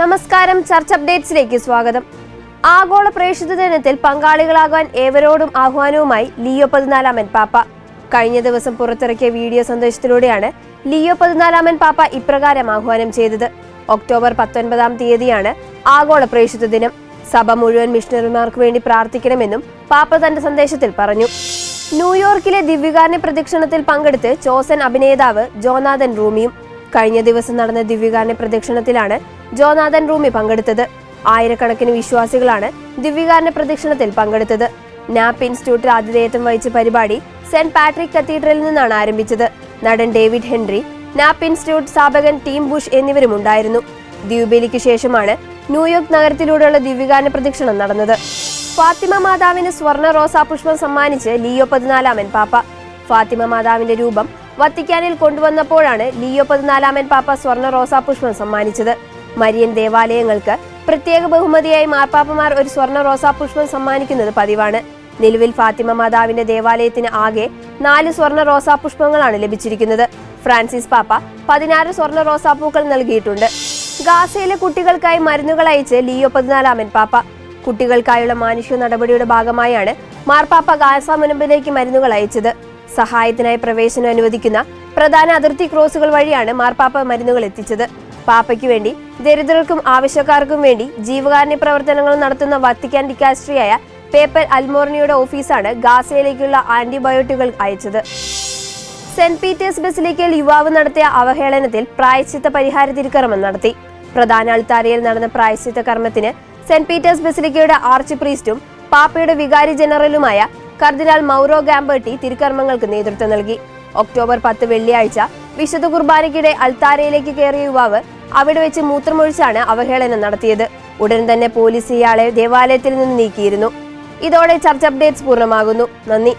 നമസ്കാരം ചർച്ച അപ്ഡേറ്റ്സിലേക്ക് സ്വാഗതം. ആഗോള പ്രേക്ഷിത ദിനത്തിൽ പങ്കാളികളാകാൻ ഏവരോടും ആഹ്വാനവുമായി ലിയോ പതിനാലാമൻ പാപ്പ. കഴിഞ്ഞ ദിവസം പുറത്തിറക്കിയ വീഡിയോ സന്ദേശത്തിലൂടെയാണ് ലിയോ പതിനാലാമൻ പാപ്പ ഇപ്രകാരം ആഹ്വാനം ചെയ്തത്. ഒക്ടോബർ പത്തൊൻപതാം തീയതിയാണ് ആഗോള പ്രേക്ഷിത ദിനം. സഭ മുഴുവൻ മിഷണറിമാർക്ക് വേണ്ടി പ്രാർത്ഥിക്കണമെന്നും പാപ്പ തന്റെ സന്ദേശത്തിൽ പറഞ്ഞു. ന്യൂയോർക്കിലെ ദിവ്യകാരുണ്യ പ്രദക്ഷിണത്തിൽ പങ്കെടുത്ത് ചോസൻ അഭിനേതാവ് ജോനാഥൻ റൂമിയും കഴിഞ്ഞ ദിവസം നടന്ന ദിവ്യകാരുണ്യ പ്രദക്ഷിണത്തിലാണ് ജോനാഥൻ റൂമി പങ്കെടുത്തത്. ആയിരക്കണക്കിന് വിശ്വാസികളാണ് ദിവ്യകാരുണ്യ പ്രദക്ഷിണത്തിൽ പങ്കെടുത്തത്. നാപ്പ് ഇൻസ്റ്റിറ്റ്യൂട്ടിൽ ആതിഥേയത്വം വഹിച്ച പരിപാടി സെന്റ് പാട്രിക് കത്തീഡ്രലിൽ നിന്നാണ് ആരംഭിച്ചത്. നടൻ ഡേവിഡ് ഹെൻറി നാപ്പ് ഇൻസ്റ്റിറ്റ്യൂട്ട് സ്ഥാപകൻ ടീം ബുഷ് എന്നിവരും ഉണ്ടായിരുന്നു. ദ്വീപേലിക്ക് ശേഷമാണ് ന്യൂയോർക്ക് നഗരത്തിലൂടെയുള്ള ദിവ്യകാരുണ്യ പ്രദക്ഷിണം നടന്നത്. ഫാത്തിമ മാതാവിന് സ്വർണ റോസാപുഷ്പം സമ്മാനിച്ച് ലിയോ പതിനാലാമൻ പാപ്പ. ഫാത്തിമ മാതാവിന്റെ രൂപം വത്തിക്കാനിൽ കൊണ്ടുവന്നപ്പോഴാണ് ലിയോ പതിനാലാമൻ പാപ്പ സ്വർണ റോസാപുഷ്പം സമ്മാനിച്ചത്. മരിയൻ ദേവാലയങ്ങൾക്ക് പ്രത്യേക ബഹുമതിയായി മാർപ്പാപ്പമാർ ഒരു സ്വർണ റോസാപുഷ്പം സമ്മാനിക്കുന്നത് പതിവാണ്. നിലവിൽ ഫാത്തിമ മാതാവിന്റെ ദേവാലയത്തിന് ആകെ നാല് സ്വർണ റോസാപുഷ്പങ്ങളാണ് ലഭിച്ചിരിക്കുന്നത്. ഫ്രാൻസിസ് പാപ്പ പതിനാറ് സ്വർണ റോസാപ്പൂക്കൾ നൽകിയിട്ടുണ്ട്. ഗാസയിലെ കുട്ടികൾക്കായി മരുന്നുകൾ അയച്ച് ലിയോ പതിനാലാമൻ പാപ്പ. കുട്ടികൾക്കായുള്ള മാനുഷ്യ നടപടിയുടെ ഭാഗമായാണ് മാർപ്പാപ്പ ഗാസ മുനമ്പിലേക്ക് മരുന്നുകൾ അയച്ചത്. സഹായത്തിനായി പ്രവേശനം അനുവദിക്കുന്ന പ്രധാന അതിർത്തി ക്രോസുകൾ വഴിയാണ് മാർപ്പാപ്പ മരുന്നുകൾ എത്തിച്ചത്. പാപ്പയ്ക്ക് വേണ്ടി ദരിദ്രർക്കും ആവശ്യക്കാർക്കും വേണ്ടി ജീവകാരുണ്യ പ്രവർത്തനങ്ങൾ നടത്തുന്ന വത്തിക്കാൻ ഡിക്കാസ്ട്രിയായ പേപ്പർ അൽമോർണിയുടെ ഓഫീസാണ് ഗാസയിലേക്കുള്ള ആന്റിബയോട്ടിക്കുകൾ അയച്ചത്. സെന്റ് പീറ്റേഴ്സ് ബസിലിക്കയിൽ യുവാവ് നടത്തിയ അവഹേളനത്തിൽ പ്രായശ്ചിത്ത പരിഹാര തിരുക്കർമ്മം നടത്തി. പ്രധാന അൾത്താരയിൽ നടന്ന പ്രായശ്ചിത്ത കർമ്മത്തിന് സെന്റ് പീറ്റേഴ്സ് ബസിലിക്കയുടെ ആർച്ച് പ്രീസ്റ്റും പാപ്പയുടെ വികാരി ജനറലുമായ കർദിനാൾ മൗറോ ഗാംബർട്ടി തിരുക്കർമ്മങ്ങൾക്ക് നേതൃത്വം നൽകി. ഒക്ടോബർ പത്ത് വെള്ളിയാഴ്ച വിശുദ്ധ കുർബാനയ്ക്കിടെ അൾത്താരയിലേക്ക് കയറിയ യുവാവ് അവിടെ വെച്ച് മൂത്രമൊഴിച്ചാണ് അവഹേളനം നടത്തിയത്. ഉടൻ തന്നെ പോലീസ് ഇയാളെ ദേവാലയത്തിൽ നിന്ന് നീക്കിയിരുന്നു. ഇതോടെ ചർച്ച അപ്ഡേറ്റ്സ് പൂർണമാകുന്നു. നന്ദി.